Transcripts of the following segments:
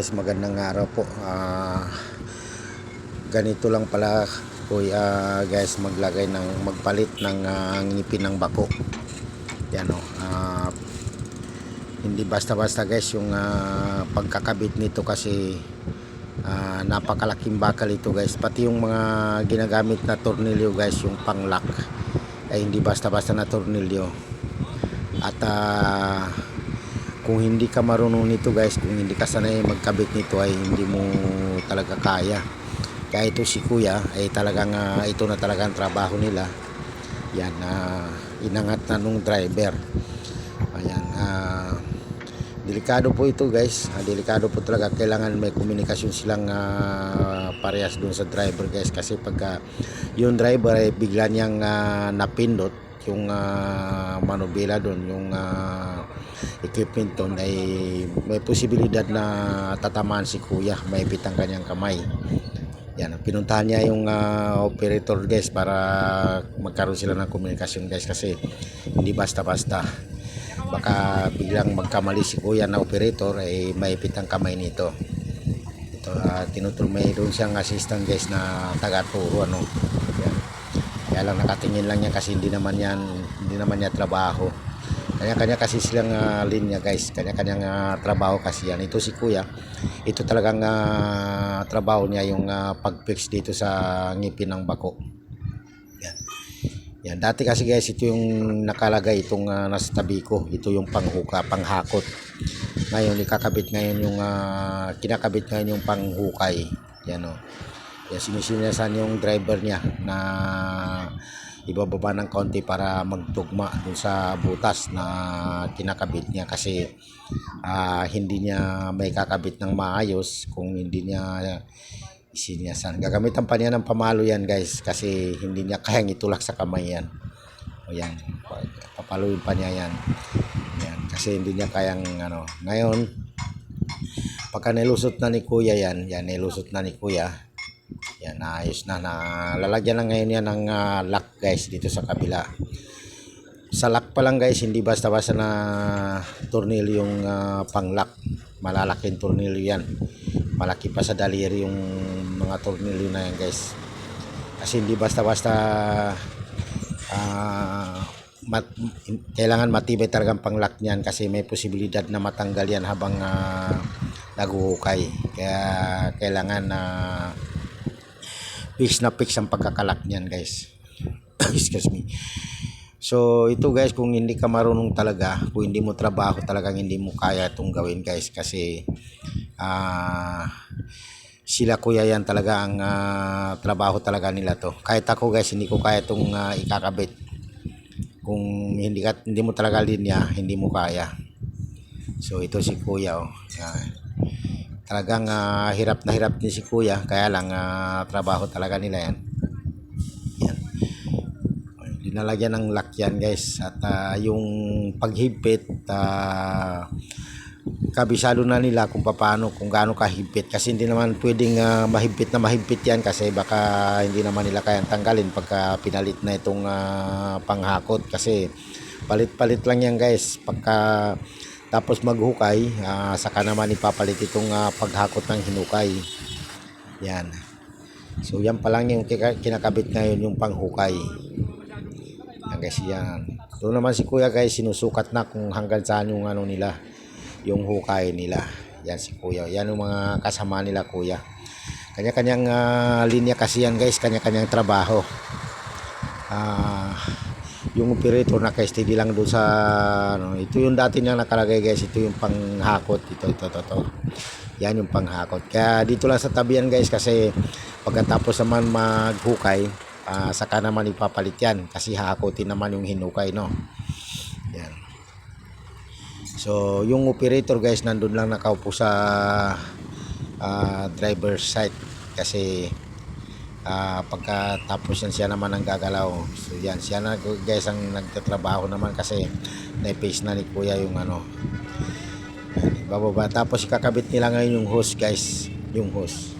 guys, magandang araw po. Ah, ganito lang pala kuya guys maglagay ng magpalit ng ah, ngipin ng bako. Yan o. ah, hindi basta-basta guys yung ah, pagkakabit nito kasi ah, napakalaking bakal ito guys. Pati yung mga ginagamit na tornilyo guys, yung panglock ay hindi basta-basta na tornilyo. At ah, kung hindi ka marunong nito guys kung hindi ka sanay magkabit nito ay hindi mo talaga kaya. Kaya ito si kuya ay talagang ah, ito na talagang trabaho nila. Yan na inangat na nung driver. Ayan ah, delikado po ito guys. Ah, delikado po talaga. Kailangan may komunikasyon silang ah, parehas doon sa driver guys. Kasi pagka yung driver ay bigla niyang ah, napindot yung ah, manubila doon yung ah, equipment doon ay may posibilidad na tatamaan si kuya maipit ang kanyang kamay. Yan pinuntahan niya yung ah, operator guys para magkaroon sila ng komunikasyon guys kasi hindi basta basta baka biglang magkamali si kuya na operator ay maipit ang kamay nito. Ito uh, tinutul may doon siyang assistant guys na taga turo ano. Yan. Kaya lang nakatingin lang niya kasi hindi naman yan hindi naman niya trabaho kanya-kanya kasi silang ah, linya guys. Kanya-kanyang ah, trabaho kasi yan. Ito si kuya. Ito talagang ah, trabaho niya yung ah, pag-fix dito sa ngipin ng bako. Yan. Yan. Dati kasi guys ito yung nakalagay itong ah, nasa tabi ko. Ito yung panghuka panghakot. Ngayon ikakabit ngayon yung ah, kinakabit ngayon yung panghukay. Yan o yan sinisinasan yung driver niya na ibababa ng konti para magtugma dun sa butas na kinakabit niya kasi ah, hindi niya may kakabit ng maayos kung hindi niya isinyasan. Gagamitan pa niya ng pamalo yan guys kasi hindi niya kayang itulak sa kamay yan. O yan, papaluin pa niya yan. Yan, kasi hindi niya kayang ano. Ngayon, pagka nilusot na ni kuya yan, yan nilusot na ni kuya, yan, ayos na. na lalagyan na ngayon yan ng ah, lock guys dito sa kabila. Sa lock pa lang guys, hindi basta-basta na tornilyo yung ah, pang-lock. Malalaking tornilyo yan. Malaki pa sa daliri yung mga tornilyo na yan guys. Kasi hindi basta-basta ah, mat- kailangan matibay talagang pang-lock niyan kasi may posibilidad na matanggal yan habang ah, naguhukay. Kaya kailangan na fix na fix ang pagkakalak niyan guys. Excuse me. So ito guys kung hindi ka marunong talaga kung hindi mo trabaho talagang hindi mo kaya itong gawin guys kasi ah sila kuya yan talaga ang ah, trabaho talaga nila to. Kahit ako guys hindi ko kaya itong ah, ikakabit. Kung hindi ka hindi mo talaga linya hindi mo kaya. So ito si kuya oh. Yan talagang ah, hirap na hirap din si kuya kaya lang ah, trabaho talaga nila yan. Yan. Dinalagyan ng lock yan guys. At ah, yung paghigpit ah, kabisado na nila kung paano kung gaano kahigpit. Kasi hindi naman pwedeng ah, mahigpit na mahigpit yan kasi baka hindi naman nila kayang tanggalin pagka pinalit na itong ah, panghakot. Kasi palit-palit lang yan guys. Pagka tapos maghukay, ah, saka naman ipapalit itong ah, paghakot ng hinukay. Yan. So yan pa lang yung kinakabit ngayon yung panghukay. Yan guys yan. Doon naman si kuya guys sinusukat na kung hanggang saan yung ano nila, yung hukay nila. Yan si kuya. Yan yung mga kasama nila kuya. Kanya-kanyang ah, linya kasi yan guys, kanya-kanyang trabaho. Ah, yung operator naka-steady lang doon sa ano, ito yung dati niya nakalagay guys. Ito yung panghakot. Ito ito ito, ito. yan yung panghakot. Kaya dito lang sa tabi yan guys kasi pagkatapos naman maghukay ah, saka naman ipapalit yan. Kasi hakotin naman yung hinukay no? Yan. So yung operator guys nandun lang nakaupo sa ah, driver's side. Kasi Ah, pagkatapos yan siya naman ang gagalaw. So yan siya na guys ang nagtatrabaho naman kasi na-face na ni kuya yung ano. Bababa. Tapos ikakabit nila ngayon yung hose guys. Yung hose.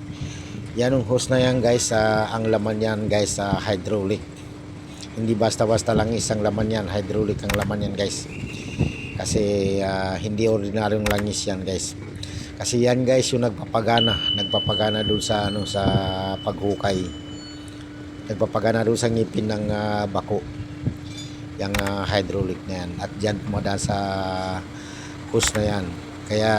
Yan yung hose na yan guys ah, ang laman yan guys sa hydraulic. Hindi basta basta lang isang laman yan hydraulic ang laman yan guys kasi ah, hindi ordinaryong langis yan guys Kasi yan guys yung nagpapagana, nagpapagana doon sa ano sa paghukay. Nagpapagana doon sa ngipin ng ah, bako. Yung ah, hydraulic na yan. At diyan pumadaan sa hose na yan. Kaya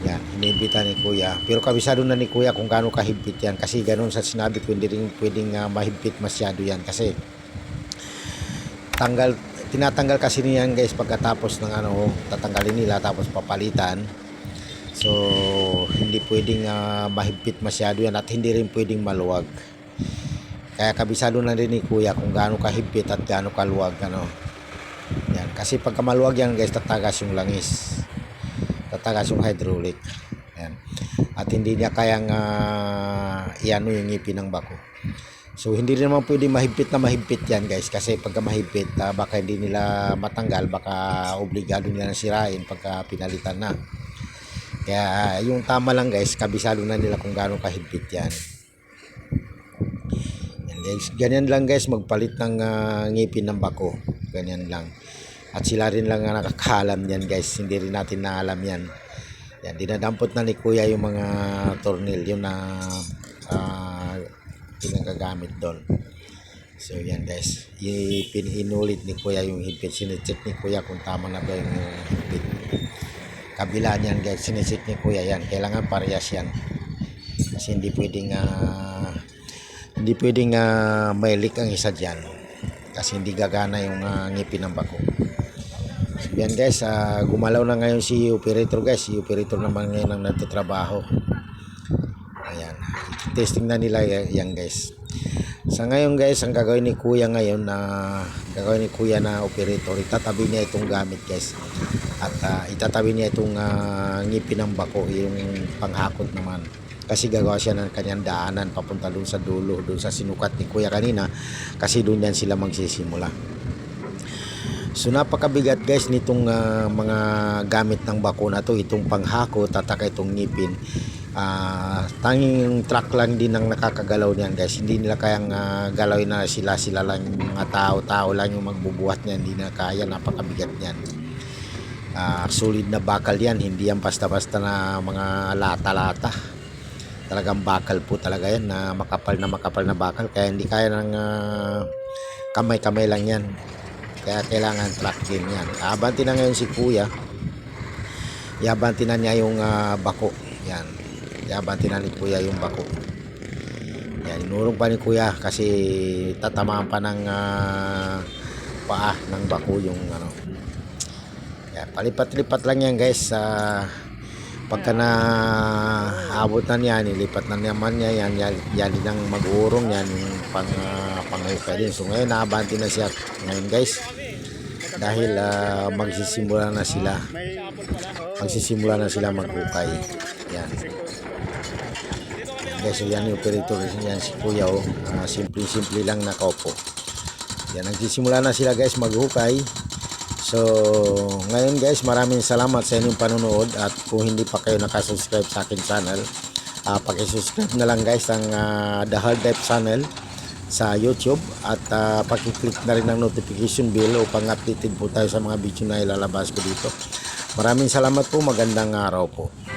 yan, inibita ni Kuya. Pero kabisado na ni Kuya kung gaano kahigpit yan. Kasi ganun sa sinabi ko, hindi rin pwedeng ah, mahigpit masyado yan. Kasi tanggal, tinatanggal kasi niyan guys pagkatapos ng ano, tatanggalin nila tapos papalitan. So, hindi pwedeng ah, mahigpit masyado yan at hindi rin pwedeng maluwag. Kaya kabisado na rin ni Kuya kung gaano kahigpit at gaano kaluwag. Ano. Yan. Kasi pagka maluwag yan guys, tatagas yung langis. Tatagas yung hydraulic. Yan. At hindi niya kayang uh, iano yung ngipin ng bako. So hindi rin naman pwede mahigpit na mahigpit yan guys kasi pagka mahigpit ah, baka hindi nila matanggal baka obligado nila na sirain pagka pinalitan na. Kaya yung tama lang guys, kabisado na nila kung gaano kahigpit yan. Yan guys, ganyan lang guys magpalit ng ah, ngipin ng bako. Ganyan lang. At sila rin lang ang nakakalam yan guys, hindi rin natin naalam yan. Yan, dinadampot na ni Kuya yung mga tornilyo na ah, pinagagamit doon. So yan guys, ipin inulit ni Kuya yung higpit. Sinecheck ni Kuya kung tama na ba yung higpit. Kabila niyan guys, sinecheck ni Kuya yan. Kailangan parehas yan. Kasi hindi pwedeng ah, hindi pwedeng uh, may leak ang isa diyan. Kasi hindi gagana yung ah, ngipin ng bako. So yan guys, ah, gumalaw na ngayon si operator guys. Si operator naman ngayon ang nagtatrabaho. Ayan. Testing na nila yan guys. Sa ngayon guys, ang gagawin ni Kuya ngayon na gagawin ni Kuya na operator, itatabi niya itong gamit guys. At ah, itatabi niya itong ah, ngipin ng bako, yung panghakot naman. Kasi gagawa siya ng kanyang daanan papunta doon sa dulo, doon sa sinukat ni Kuya kanina. Kasi doon yan sila magsisimula. So napakabigat guys nitong ah, mga gamit ng bako na to, itong panghakot at itong ngipin. Ah, tanging truck lang din ang nakakagalaw niyan guys. Hindi nila kayang ah, galawin na sila sila lang yung mga tao-tao lang yung magbubuhat niyan. Hindi na kaya, napakabigat niyan. Ah, solid na bakal yan, hindi yan basta-basta na mga lata-lata. Talagang bakal po talaga yan na makapal na makapal na bakal kaya hindi kaya ng ah, kamay-kamay lang yan. Kaya kailangan truck din yan. Abanti na ngayon si Kuya. Iabanti niya yung ah, bako. Yan. Iabanti na ni Kuya yung bako. Yan. Inurong pa ni Kuya kasi tatamaan pa ng ah, paa ng bako yung ano. Yan. Palipat-lipat lang yan guys. sa pagka na abot na niya, nilipat na naman niya yan, yan, yan din ang mag-urong yan pang, uh, panghukay din. So ngayon naabanti na siya ngayon guys dahil ah, magsisimula na sila magsisimula na sila maghukay yan so yan yung operator yan. Si kuya oh Ah, simple simple lang nakaupo yan nagsisimula na sila guys maghukay. So ngayon guys maraming salamat sa inyong panonood. At kung hindi pa kayo nakasubscribe sa akin channel uh, pakisubscribe na lang guys ang ah, The Hard Life channel sa YouTube. At uh, pakiclick na rin ng notification bell upang updated po tayo sa mga video na ilalabas ko dito. Maraming salamat po, magandang araw po.